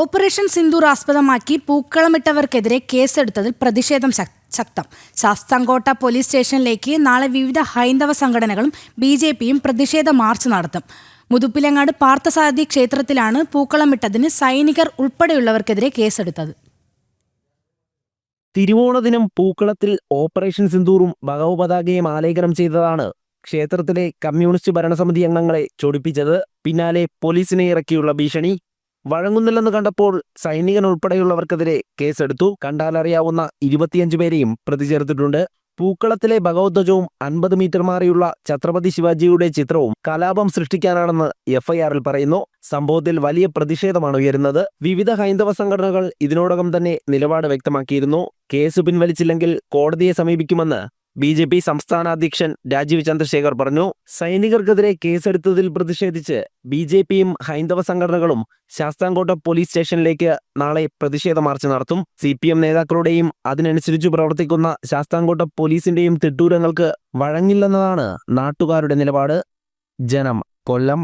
Operation Sindoor ആസ്പദമാക്കി പൂക്കളമിട്ടവർക്കെതിരെ കേസെടുത്തതിൽ പ്രതിഷേധം ശക്തം. ശാസ്താംകോട്ട പോലീസ് സ്റ്റേഷനിലേക്ക് നാളെ വിവിധ ഹൈന്ദവ സംഘടനകളും ബി ജെ പിയും പ്രതിഷേധ മാർച്ച് നടത്തും. മുതുപ്പിലങ്ങാട് പാർത്ഥസാരഥി ക്ഷേത്രത്തിലാണ് പൂക്കളമിട്ടതിന് സൈനികർ ഉൾപ്പെടെയുള്ളവർക്കെതിരെ കേസെടുത്തത്. തിരുവോണദിനം പൂക്കളത്തിൽ ഓപ്പറേഷൻ സിന്ദൂറും ഭഗവപതാകയും ആലേഖനം ചെയ്തതാണ് ക്ഷേത്രത്തിലെ കമ്മ്യൂണിസ്റ്റ് ഭരണസമിതി അംഗങ്ങളെ ചൊടിപ്പിച്ചത്. പിന്നാലെ പോലീസിനെ ഇറക്കിയുള്ള ഭീഷണി. വഴങ്ങുന്നില്ലെന്ന് കണ്ടപ്പോൾ സൈനികൻ ഉൾപ്പെടെയുള്ളവർക്കെതിരെ കേസെടുത്തു. കണ്ടാലറിയാവുന്ന ഇരുപത്തിയഞ്ച് പേരെയും പ്രതി ചേർത്തിട്ടുണ്ട്. പൂക്കളത്തിലെ ഭഗവത്വജവും അൻപത് മീറ്റർ മാറിയുള്ള ഛത്രപതി ശിവാജിയുടെ ചിത്രവും കലാപം സൃഷ്ടിക്കാനാണെന്ന് എഫ്ഐആറിൽ പറയുന്നു. സംഭവത്തിൽ വലിയ പ്രതിഷേധമാണ് ഉയരുന്നത്. വിവിധ ഹൈന്ദവ സംഘടനകൾ ഇതിനോടകം തന്നെ നിലപാട് വ്യക്തമാക്കിയിരുന്നു. കേസ് പിൻവലിച്ചില്ലെങ്കിൽ കോടതിയെ സമീപിക്കുമെന്ന് ബി ജെ പി സംസ്ഥാന അധ്യക്ഷൻ രാജീവ് ചന്ദ്രശേഖർ പറഞ്ഞു സൈനികർക്കെതിരെ കേസെടുത്തതിൽ പ്രതിഷേധിച്ച് ബി ജെ പിയും ഹൈന്ദവ സംഘടനകളും ശാസ്താംകോട്ട പോലീസ് സ്റ്റേഷനിലേക്ക് നാളെ പ്രതിഷേധ മാർച്ച് നടത്തും. സി പി എം നേതാക്കളുടെയും അതിനനുസരിച്ച് പ്രവർത്തിക്കുന്ന ശാസ്താംകോട്ട പോലീസിന്റെയും തിട്ടൂരങ്ങൾക്ക് വഴങ്ങില്ലെന്നതാണ് നാട്ടുകാരുടെ നിലപാട്. ജനം കൊല്ലം.